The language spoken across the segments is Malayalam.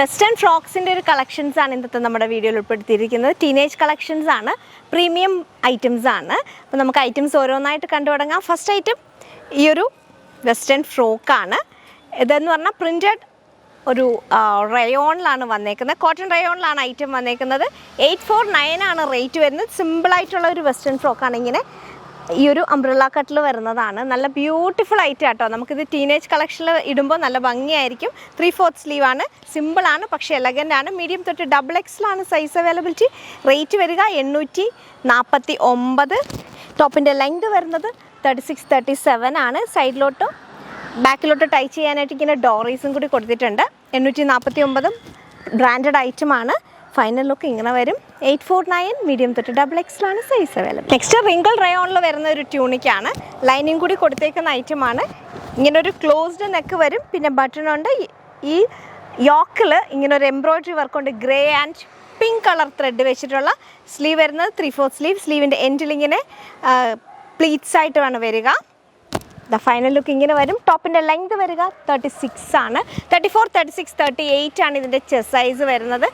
വെസ്റ്റേൺ ഫ്രോക്സിന്റെ ഒരു കളക്ഷൻസ് ആണ് ഇന്നത്തെ നമ്മുടെ വീഡിയോയിൽ ഉൾപ്പെടുത്തിയിരിക്കുന്നത്. ടീനേജ് കളക്ഷൻസ് ആണ് പ്രീമിയം ഐറ്റംസ് ആണ്. അപ്പോൾ നമുക്ക് ഐറ്റംസ് ഓരോന്നായിട്ട് കണ്ടു തുടങ്ങാം ഫസ്റ്റ് ഐറ്റം ഈ ഒരു വെസ്റ്റേൺ ഫ്രോക്കാണ് ഇതെന്ന് പറഞ്ഞാൽ പ്രിന്റഡ് ഒരു റയോണിലാണ് വന്നേക്കുന്നത്. കോട്ടൺ റയോണിലാണ് ഐറ്റം വന്നേക്കുന്നത്. എയ്റ്റ് ഫോർ നയൻ ആണ് റേറ്റ് വരുന്നത്. സിമ്പിളായിട്ടുള്ള ഒരു വെസ്റ്റേൺ ഫ്രോക്കാണ് ഇങ്ങനെ ഈ ഒരു അംബ്രല്ല കട്ടിൽ വരുന്നതാണ്. നല്ല ബ്യൂട്ടിഫുൾ ഐറ്റം ആട്ടോ. നമുക്കിത് ടീനേജ് കളക്ഷനിൽ ഇടുമ്പോൾ നല്ല ഭംഗിയായിരിക്കും. ത്രീ ഫോർത്ത് സ്ലീവ് ആണ്. സിമ്പിളാണ് പക്ഷേ എലഗന്റ് ആണ്. മീഡിയം തൊട്ട് ഡബിൾ എക്സിലാണ് സൈസ് അവൈലബിലിറ്റി റേറ്റ് വരിക എണ്ണൂറ്റി നാൽപ്പത്തി ഒമ്പത് ടോപ്പിന്റെ ലെങ്ത് വരുന്നത് തേർട്ടി സിക്സ് തേർട്ടി സെവൻ ആണ് സൈഡിലോട്ടും ബാക്കിലോട്ട് ടൈ ചെയ്യാനായിട്ട് ഇങ്ങനെ ഡോറീസും കൂടി കൊടുത്തിട്ടുണ്ട്. എണ്ണൂറ്റി നാൽപ്പത്തി ഒമ്പതും ബ്രാൻഡഡ് ഐറ്റമാണ് ഫൈനൽ ലുക്ക് ഇങ്ങനെ വരും. എയ്റ്റ് ഫോർ നയൻ മീഡിയം തൊട്ട് ഡബിൾ എക്സിലാണ് സൈസ് അവൈലബിൾ നെക്സ്റ്റ് റിങ്കിൾ റയോണിൽ വരുന്ന ഒരു ട്യൂണിക്കാണ് ലൈനിങ് കൂടി കൊടുത്തേക്കുന്ന ഐറ്റമാണ് ഇങ്ങനെ ഒരു ക്ലോസ്ഡ് നെക്ക് വരും. പിന്നെ ബട്ടൺ ഉണ്ട്. ഈ- യോക്കിൽ ഇങ്ങനെ ഒരു എംബ്രോയിഡറി വർക്ക് ഉണ്ട്. Grey and pink colour thread വെച്ചിട്ടുള്ള സ്ലീവ് വരുന്നത് ത്രീ ഫോർ സ്ലീവ് സ്ലീവിന്റെ എൻഡിൽ ഇങ്ങനെ പ്ലീറ്റ്സ് ആയിട്ട് വേണം വരിക. ദ ഫൈനൽ ലുക്ക് ഇങ്ങനെ വരും. ടോപ്പിന്റെ ലെങ്ത് വരിക തേർട്ടി സിക്സ് ആണ്. Thirty four thirty six thirty eight ആണ് ഇതിന്റെ ചെസ് സൈസ് വരുന്നത്.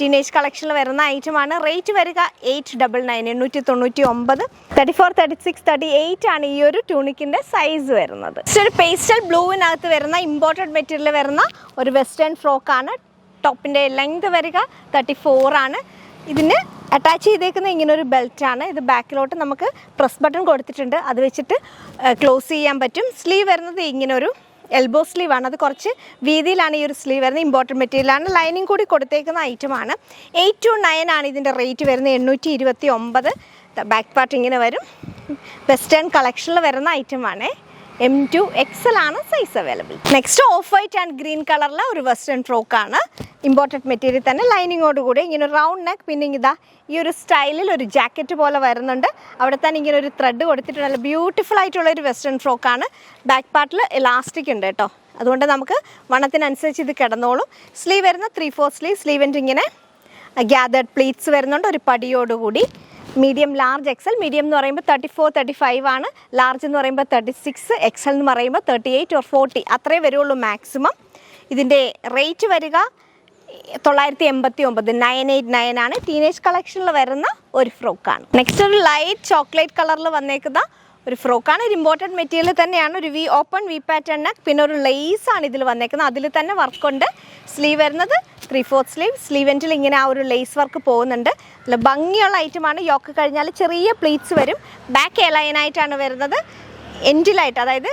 ടീനേജ് കളക്ഷനിൽ വരുന്ന ഐറ്റമാണ് റേറ്റ് വരിക എയ്റ്റ് ഡബിൾ നയൻ എണ്ണൂറ്റി തൊണ്ണൂറ്റി ഒമ്പത് thirty four thirty six thirty eight ആണ് ഈ ഒരു ട്യൂണിക്കിന്റെ സൈസ് വരുന്നത്. ഒരു പേസ്റ്റൽ ബ്ലൂവിനകത്ത് വരുന്ന ഇമ്പോർട്ടഡ് മെറ്റീരിയൽ വരുന്ന ഒരു വെസ്റ്റേൺ ഫ്രോക്കാണ് ടോപ്പിന്റെ ലെങ്ത് വരിക തേർട്ടി ഫോർ ആണ്. ഇതിന് അറ്റാച്ച് ചെയ്തേക്കുന്ന ഇങ്ങനെ ഒരു ബെൽറ്റാണ്. ഇത് ബാക്കിലോട്ട് നമുക്ക് പ്രസ് ബട്ടൺ കൊടുത്തിട്ടുണ്ട്. അത് വെച്ചിട്ട് ക്ലോസ് ചെയ്യാൻ പറ്റും. സ്ലീവ് വരുന്നത് ഇങ്ങനെ ഒരു എൽബോ സ്ലീവാണ്. അത് കുറച്ച് വീതിയിലാണ് ഈ ഒരു സ്ലീവ് വരുന്നത്. ഇമ്പോർട്ടന്റ് മെറ്റീരിയലാണ്. ലൈനിങ് കൂടി കൊടുത്തേക്കുന്ന ഐറ്റമാണ്. എയ്റ്റ് ടു നയൻ ആണ് ഇതിന്റെ റേറ്റ് വരുന്നത്. എണ്ണൂറ്റി ഇരുപത്തി ഒമ്പത്. ബാക്ക് പാർട്ട് ഇങ്ങനെ വരും. വെസ്റ്റേൺ കളക്ഷനിൽ വരുന്ന ഐറ്റമാണേ. എം ടു എക്സൽ ആണ് size available next off white and green കളറിലെ ഒരു വെസ്റ്റേൺ ഫ്രോക്ക് ആണ്. ഇമ്പോർട്ടന്റ് മെറ്റീരിയൽ തന്നെ ലൈനിങ്ങോട് കൂടി ഇങ്ങനെ റൗണ്ട് നെക്ക് പിന്നെ ഇതാ ഈ ഒരു സ്റ്റൈലിൽ ഒരു ജാക്കറ്റ് പോലെ വരുന്നുണ്ട്. അവിടെ തന്നെ ഇങ്ങനെ ഒരു ത്രെഡ് കൊടുത്തിട്ട് നല്ല ബ്യൂട്ടിഫുൾ ആയിട്ടുള്ള ഒരു വെസ്റ്റേൺ ഫ്രോക്കാണ് ബാക്ക് പാർട്ടിൽ ഇലാസ്റ്റിക് ഉണ്ട് കേട്ടോ. അതുകൊണ്ട് നമുക്ക് വണ്ണത്തിനനുസരിച്ച് ഇത് കിടന്നോളും. സ്ലീവ് വരുന്ന ത്രീ ഫോർ സ്ലീവ് സ്ലീവിന്റെ ഇങ്ങനെ ഗ്യാതേർഡ് പ്ലീറ്റ്സ് വരുന്നുണ്ട്. ഒരു പടിയോടുകൂടി മീഡിയം ലാർജ് എക്സൽ മീഡിയം എന്ന് പറയുമ്പോൾ തേർട്ടി ഫോർ തേർട്ടി ഫൈവ് ആണ്. ലാർജ് എന്ന് പറയുമ്പോൾ തേർട്ടി സിക്സ് എക്സൽ എന്ന് പറയുമ്പോൾ തേർട്ടി എയ്റ്റ് ഓർ ഫോർട്ടി അത്രേ വരുള്ളൂ മാക്സിമം ഇതിന്റെ റേറ്റ് വരിക തൊള്ളായിരത്തി എൺപത്തി ഒമ്പത് നയൻ എയ്റ്റ് നയൻ ആണ് ടീനേജ് കളക്ഷനിൽ വരുന്ന ഒരു ഫ്രോക്കാണ് നെക്സ്റ്റ് ഒരു ലൈറ്റ് ചോക്ലേറ്റ് കളറിൽ വന്നേക്കുന്ന ഒരു ഫ്രോക്കാണ്. ഒരു ഇമ്പോർട്ടന്റ് മെറ്റീരിയൽ തന്നെയാണ്. ഒരു വി ഓപ്പൺ വി പാറ്റേൺ പിന്നെ ഒരു ലേസ് ആണ് ഇതിൽ വന്നേക്കുന്നത്. അതിൽ തന്നെ വർക്കുണ്ട് സ്ലീവ് വരുന്നത് ത്രീ ഫോർത്ത് സ്ലീവ് സ്ലീവ് എൻഡിൽ ഇങ്ങനെ ആ ഒരു ലെയ്സ് വർക്ക് പോകുന്നുണ്ട്. നല്ല ഭംഗിയുള്ള ഐറ്റമാണ് യോക്ക് കഴിഞ്ഞാൽ ചെറിയ പ്ലീറ്റ്സ് വരും. ബാക്ക് എലൈനായിട്ടാണ് വരുന്നത്. എൻഡിലായിട്ട് അതായത്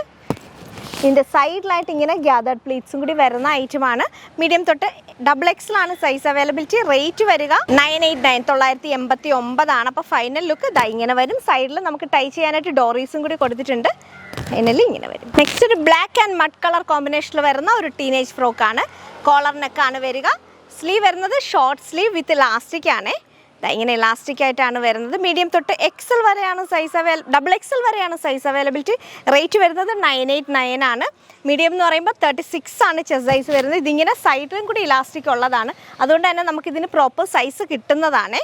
ഇതിന്റെ സൈഡിലായിട്ട് ഇങ്ങനെ ഗ്യാതേർഡ് പ്ലീറ്റ്സും കൂടി വരുന്ന ഐറ്റമാണ് മീഡിയം തൊട്ട് ഡബിൾ എക്സിലാണ് സൈസ് അവൈലബിലിറ്റി റേറ്റ് വരിക നയൻ എയ്റ്റ് നയൻ തൊള്ളായിരത്തി എൺപത്തി ഒമ്പതാണ് അപ്പോൾ ഫൈനൽ ലുക്ക് ഇതാ ഇങ്ങനെ വരും. സൈഡിൽ നമുക്ക് ടൈ ചെയ്യാനായിട്ട് ഡോറീസും കൂടി കൊടുത്തിട്ടുണ്ട്. ഫൈനലി ഇങ്ങനെ വരും. നെക്സ്റ്റ് ഒരു ബ്ലാക്ക് ആൻഡ് മഡ് കളർ കോമ്പിനേഷനിൽ വരുന്ന ഒരു ടീനേജ് ഫ്രോക്കാണ് കോളർ നെക്കാണ് വരിക. സ്ലീവ് വരുന്നത് ഷോർട്ട് സ്ലീവ് വിത്ത് ഇലാസ്റ്റിക് ആണ്. ദാ ഇങ്ങനെ ഇലാസ്റ്റിക് ആയിട്ടാണ് വരുന്നത്. മീഡിയം തൊട്ട് എക്സൽ വരെയാണ് സൈസ് അവൈൽ ഡബിൾ എക്സൽ വരെയാണ് സൈസ് അവൈലബിലിറ്റി റേറ്റ് വരുന്നത് നയൻ എയ്റ്റ് നയൻ ആണ്. മീഡിയം എന്ന് പറയുമ്പോൾ തേർട്ടി സിക്സ് ആണ് ചെസ് സൈസ് വരുന്നത്. ഇതിങ്ങനെ സൈഡിലും കൂടി ഇലാസ്റ്റിക് ഉള്ളതാണ്. അതുകൊണ്ട് തന്നെ നമുക്കിതിന് പ്രോപ്പർ സൈസ് കിട്ടുന്നതാണ്.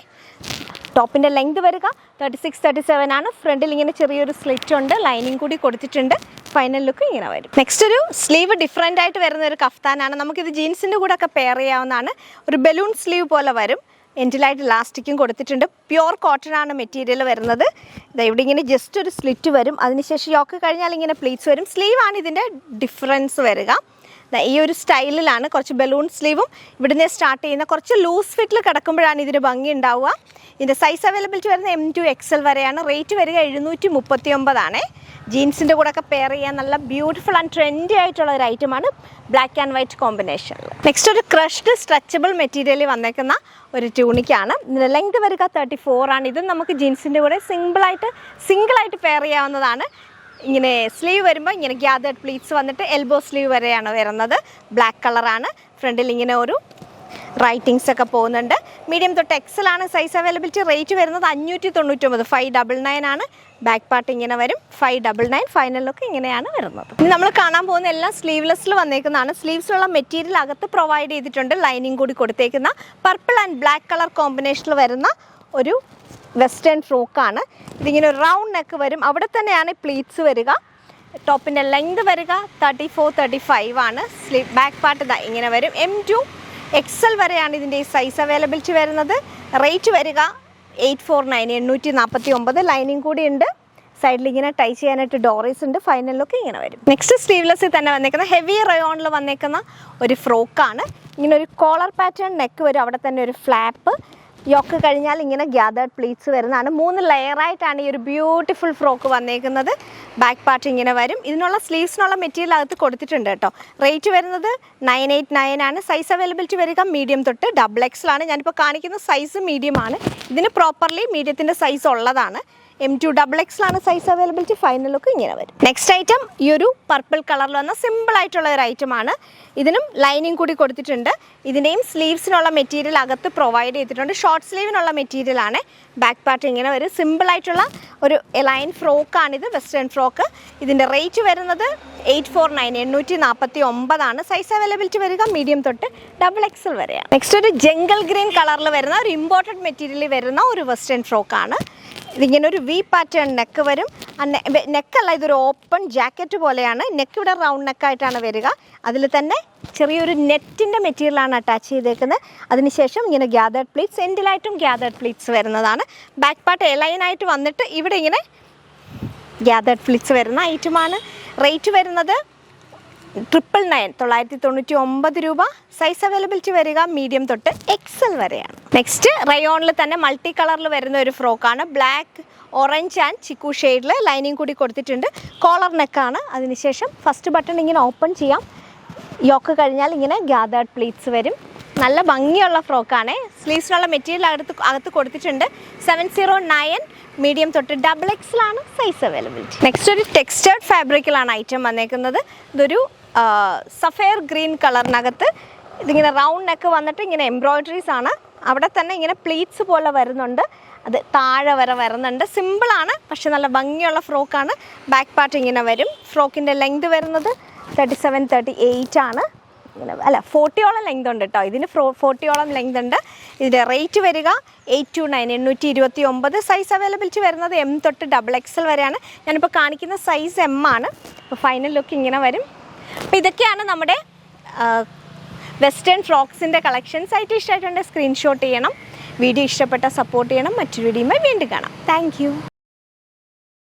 ടോപ്പിന്റെ ലെങ്ത് വരിക. തേർട്ടി സിക്സ് തേർട്ടി സെവൻ ആണ്. ഫ്രണ്ടിൽ ഇങ്ങനെ ചെറിയൊരു സ്ലിറ്റ് ഉണ്ട്. ലൈനിങ് കൂടി കൊടുത്തിട്ടുണ്ട്. ഫൈനൽ ലുക്ക് ഇങ്ങനെ വരും. നെക്സ്റ്റ് ഒരു സ്ലീവ് ഡിഫറെന്റ് ആയിട്ട് വരുന്ന ഒരു കഫ്താനാണ്. നമുക്കിത് ജീൻസിന്റെ കൂടെ ഒക്കെ പെയർ ചെയ്യാവുന്നതാണ്. ഒരു ബലൂൺ സ്ലീവ് പോലെ വരും. എൻഡിലായിട്ട് ഇലാസ്റ്റിക്കും കൊടുത്തിട്ടുണ്ട്. പ്യുവർ കോട്ടൺ ആണ് മെറ്റീരിയൽ വരുന്നത്. ഇവിടെ ഇങ്ങനെ ജസ്റ്റ് ഒരു സ്ലിറ്റ് വരും. അതിനുശേഷം യോക്ക് കഴിഞ്ഞാൽ ഇങ്ങനെ പ്ലീറ്റ്സ് വരും. സ്ലീവ് ആണ് ഇതിന്റെ ഡിഫറൻസ് വരിക. ഈ ഒരു സ്റ്റൈലിലാണ് കുറച്ച് ബലൂൺ സ്ലീവും ഇവിടുന്ന് സ്റ്റാർട്ട് ചെയ്യുന്ന കുറച്ച് ലൂസ് ഫിറ്റിൽ കിടക്കുമ്പോഴാണ് ഇതിന് ഭംഗി ഉണ്ടാവുക. ഇതിന്റെ സൈസ് അവൈലബിലിറ്റി വരുന്നത് എം ടു എക്സൽ വരെയാണ്. റേറ്റ് വരിക എഴുന്നൂറ്റി മുപ്പത്തി ഒമ്പതാണ് ജീൻസിന്റെ കൂടെ ഒക്കെ പെയർ ചെയ്യാൻ നല്ല ബ്യൂട്ടിഫുൾ ആൻഡ് ട്രെൻഡി ആയിട്ടുള്ള ഒരു ഐറ്റമാണ് black and white combination next ഒരു ക്രഷ്ഡ് സ്ട്രെച്ചബിൾ മെറ്റീരിയലിൽ വന്നേക്കുന്ന ഒരു ട്യൂണിക്കാണ് ഇതിന്റെ ലെങ്ത് വരിക തേർട്ടി ആണ്. ഇത് നമുക്ക് ജീൻസിന്റെ കൂടെ സിമ്പിളായിട്ട് സിംഗിളായിട്ട് പെയർ ചെയ്യാവുന്നതാണ്. ഇങ്ങനെ സ്ലീവ് വരുമ്പോൾ ഇങ്ങനെ ഗ്യാതേർഡ് പ്ലീറ്റ്സ് വന്നിട്ട് എൽബോ സ്ലീവ് വരെയാണ് വരുന്നത്. ബ്ലാക്ക് കളറാണ് ഫ്രണ്ടിൽ ഇങ്ങനെ ഒരു റൈറ്റിങ്സ് ഒക്കെ പോകുന്നുണ്ട്. മീഡിയം തൊട്ട് എക്സൽ ആണ് സൈസ് അവൈലബിലിറ്റി റേറ്റ് വരുന്നത് അഞ്ഞൂറ്റി തൊണ്ണൂറ്റൊമ്പത് ഫൈവ് ഡബിൾ നയൻ ആണ്. ബാക്ക് പാർട്ട് ഇങ്ങനെ വരും. ഫൈവ് ഡബിൾ നയൻ ഫൈനലൊക്കെ ഇങ്ങനെയാണ് വരുന്നത്. ഇനി നമ്മൾ കാണാൻ പോകുന്ന എല്ലാം സ്ലീവ്ലെസ്സിൽ വന്നേക്കുന്നതാണ്. സ്ലീവ്സിലുള്ള മെറ്റീരിയൽ അകത്ത് പ്രൊവൈഡ് ചെയ്തിട്ടുണ്ട്. ലൈനിങ് കൂടി കൊടുത്തേക്കുന്ന പർപ്പിൾ ആൻഡ് ബ്ലാക്ക് കളർ കോമ്പിനേഷനിൽ വരുന്ന ഒരു വെസ്റ്റേൺ ഫ്രോക്കാണ് ഇതിങ്ങനെ ഒരു റൗണ്ട് നെക്ക് വരും. അവിടെ തന്നെയാണ് പ്ലീറ്റ്സ് വരിക. ടോപ്പിന്റെ ലെങ്ത് വരിക. തേർട്ടി ഫോർ തേർട്ടി ഫൈവ് ആണ് സ്ലീവ് ബാക്ക് പാർട്ട് ഇങ്ങനെ വരും. എം ടു എക്സൽ വരെയാണ് ഇതിന്റെ സൈസ് അവൈലബിലിറ്റി വരുന്നത്. റേറ്റ് വരിക എയ്റ്റ് ഫോർ നയൻ എണ്ണൂറ്റി നാൽപ്പത്തി ഒമ്പത് ലൈനിങ് കൂടി ഉണ്ട്. സൈഡിൽ ഇങ്ങനെ ടൈ ചെയ്യാനായിട്ട് ഡോറീസ് ഉണ്ട്. ഫൈനൽ ലുക്ക് ഇങ്ങനെ വരും. നെക്സ്റ്റ് സ്ലീവ്ലെസ്സിൽ തന്നെ വന്നേക്കുന്ന ഹെവി റയോണിൽ വന്നേക്കുന്ന ഒരു ഫ്രോക്കാണ് ഇങ്ങനെ ഒരു കോളർ പാറ്റേൺ നെക്ക് വരും. അവിടെ തന്നെ ഒരു ഫ്ലാപ്പ് യോക്ക് കഴിഞ്ഞാൽ ഇങ്ങനെ ഗ്യാതേർഡ് പ്ലീറ്റ്സ് വരുന്നതാണ്. മൂന്ന് ലെയറായിട്ടാണ് ഈ ഒരു ബ്യൂട്ടിഫുൾ ഫ്രോക്ക് വന്നേക്കുന്നത്. ബാക്ക് പാർട്ട് ഇങ്ങനെ വരും. ഇതിനുള്ള സ്ലീവ്സിനുള്ള മെറ്റീരിയൽ അകത്ത് കൊടുത്തിട്ടുണ്ട് കേട്ടോ. റേറ്റ് വരുന്നത് നയൻ എയ്റ്റ് നയൻ ആണ്. സൈസ് അവൈലബിലിറ്റി വരിക മീഡിയം തൊട്ട് ഡബിൾ എക്സലാണ് ഞാനിപ്പോൾ കാണിക്കുന്ന സൈസ് മീഡിയം ആണ്. ഇതിന് പ്രോപ്പർലി മീഡിയത്തിന്റെ സൈസ് ഉള്ളതാണ്. എം ടു ഡബിൾ എക്സിലാണ് സൈസ് അവൈലബിലിറ്റി ഫൈനൽ ലുക്ക് ഇങ്ങനെ വരും. നെക്സ്റ്റ് ഐറ്റം ഈ ഒരു പർപ്പിൾ കളറിൽ വന്ന സിമ്പിൾ ആയിട്ടുള്ള ഒരു ഐറ്റമാണ് ഇതിനും ലൈനിങ് കൂടി കൊടുത്തിട്ടുണ്ട്. ഇതിന്റെയും സ്ലീവ്സിനുള്ള മെറ്റീരിയൽ അകത്ത് പ്രൊവൈഡ് ചെയ്തിട്ടുണ്ട്. ഷോർട്ട് സ്ലീവിനുള്ള മെറ്റീരിയൽ ആണ്. ബാക്ക് പാർട്ട് ഇങ്ങനെ വരും. സിമ്പിൾ ആയിട്ടുള്ള ഒരു ലൈൻ ഫ്രോക്കാണിത് വെസ്റ്റേൺ ഫ്രോക്ക് ഇതിന്റെ റേറ്റ് വരുന്നത് എയ്റ്റ് ഫോർ നയൻ എണ്ണൂറ്റി നാൽപ്പത്തി ഒമ്പതാണ് സൈസ് അവൈലബിലിറ്റി വരിക മീഡിയം തൊട്ട് ഡബിൾ എക്സൽ വരെയാണ്. നെക്സ്റ്റ് ഒരു ജംഗിൾ ഗ്രീൻ കളറിൽ വരുന്ന ഒരു ഇമ്പോർട്ടന്റ് മെറ്റീരിയൽ വരുന്ന ഒരു വെസ്റ്റേൺ ഫ്രോക്കാണ് ഇതിങ്ങനെ ഒരു വി പാറ്റേൺ നെക്ക് വരും നെക്കല്ല ഇതൊരു ഓപ്പൺ ജാക്കറ്റ് പോലെയാണ്. നെക്ക് ഇവിടെ റൗണ്ട് നെക്കായിട്ടാണ് വരിക. അതിൽ തന്നെ ചെറിയൊരു നെറ്റിന്റെ മെറ്റീരിയലാണ് അറ്റാച്ച് ചെയ്തേക്കുന്നത്. അതിനുശേഷം ഇങ്ങനെ ഗ്യാതേർഡ് പ്ലീറ്റ്സ് എൻഡിലായിട്ടും ഗ്യാതേർഡ് പ്ലീറ്റ്സ് വരുന്നതാണ്. ബാക്ക് പാർട്ട് എലൈനായിട്ട് വന്നിട്ട് ഇവിടെ ഇങ്ങനെ ഗ്യാതേർഡ് പ്ലീറ്റ്സ് വരുന്ന ഐറ്റമാണ് റേറ്റ് വരുന്നത് ട്രിപ്പിൾ നയൻ തൊള്ളായിരത്തി തൊണ്ണൂറ്റി ഒമ്പത് രൂപ. സൈസ് അവൈലബിലിറ്റി വരിക മീഡിയം തൊട്ട് എക്സൽ വരെയാണ്. നെക്സ്റ്റ് റയോണിൽ തന്നെ മൾട്ടി കളറിൽ വരുന്ന ഒരു ഫ്രോക്കാണ്. ബ്ലാക്ക് ഓറഞ്ച് ആൻഡ് ചിക്കു ഷെയ്ഡിൽ ലൈനിങ് കൂടി കൊടുത്തിട്ടുണ്ട്. കോളർ നെക്കാണ് അതിനുശേഷം ഫസ്റ്റ് ബട്ടൺ ഇങ്ങനെ ഓപ്പൺ ചെയ്യാം. യോക്ക് കഴിഞ്ഞാൽ ഇങ്ങനെ ഗ്യാതേർഡ് പ്ലീറ്റ്സ് വരും. നല്ല ഭംഗിയുള്ള ഫ്രോക്കാണ്. സ്ലീവ്സിനുള്ള മെറ്റീരിയൽ അകത്ത് അകത്ത് കൊടുത്തിട്ടുണ്ട്. സെവൻ സീറോ നയൻ മീഡിയം തൊട്ട് ഡബിൾ എക്സിലാണ് സൈസ് അവൈലബിലിറ്റി നെക്സ്റ്റ് ഒരു ടെക്സ്റ്റേർഡ് ഫാബ്രിക്കിലാണ് ഐറ്റം വന്നേക്കുന്നത്. ഇതൊരു സഫയർ ഗ്രീൻ കളറിനകത്ത് ഇതിങ്ങനെ റൗണ്ട് നെക്ക് വന്നിട്ട് ഇങ്ങനെ എംബ്രോയിഡറീസ് ആണ്. അവിടെ തന്നെ ഇങ്ങനെ പ്ലീറ്റ്സ് പോലെ വരുന്നുണ്ട്. അത് താഴെ വരെ വരുന്നുണ്ട്. സിമ്പിളാണ് പക്ഷെ നല്ല ഭംഗിയുള്ള ഫ്രോക്കാണ് ബാക്ക് പാർട്ട് ഇങ്ങനെ വരും. ഫ്രോക്കിന്റെ ലെങ്ത് വരുന്നത് തേർട്ടി സെവൻ തേർട്ടി എയ്റ്റ് ആണ്. ഇങ്ങനെ അല്ല ഫോർട്ടിയോളം ലെങ്ത് ഉണ്ട് കേട്ടോ ഇതിന് ഫ്രോ ഫോർട്ടിയോളം ലെങ്ത് ഉണ്ട്. ഇതിന്റെ റേറ്റ് വരിക എയ്റ്റ് ടു നയൻ എണ്ണൂറ്റി ഇരുപത്തി ഒമ്പത് സൈസ് അവൈലബിലിറ്റി വരുന്നത് എം തൊട്ട് ഡബിൾ എക്സൽ വരെയാണ്. ഞാനിപ്പോൾ കാണിക്കുന്ന സൈസ് എം ആണ്. അപ്പോൾ ഫൈനൽ ലുക്ക് ഇങ്ങനെ വരും. അപ്പോൾ ഇതൊക്കെയാണ് നമ്മുടെ വെസ്റ്റേൺ ഫ്രോക്സിന്റെ കളക്ഷൻസ് ആയിട്ട് ഇഷ്ടമായിട്ടുണ്ട് സ്ക്രീൻഷോട്ട് ചെയ്യണം. വീഡിയോ ഇഷ്ടപ്പെട്ട സപ്പോർട്ട് ചെയ്യണം. മറ്റൊരു വീഡിയോയുമായി വീണ്ടും കാണാം. താങ്ക്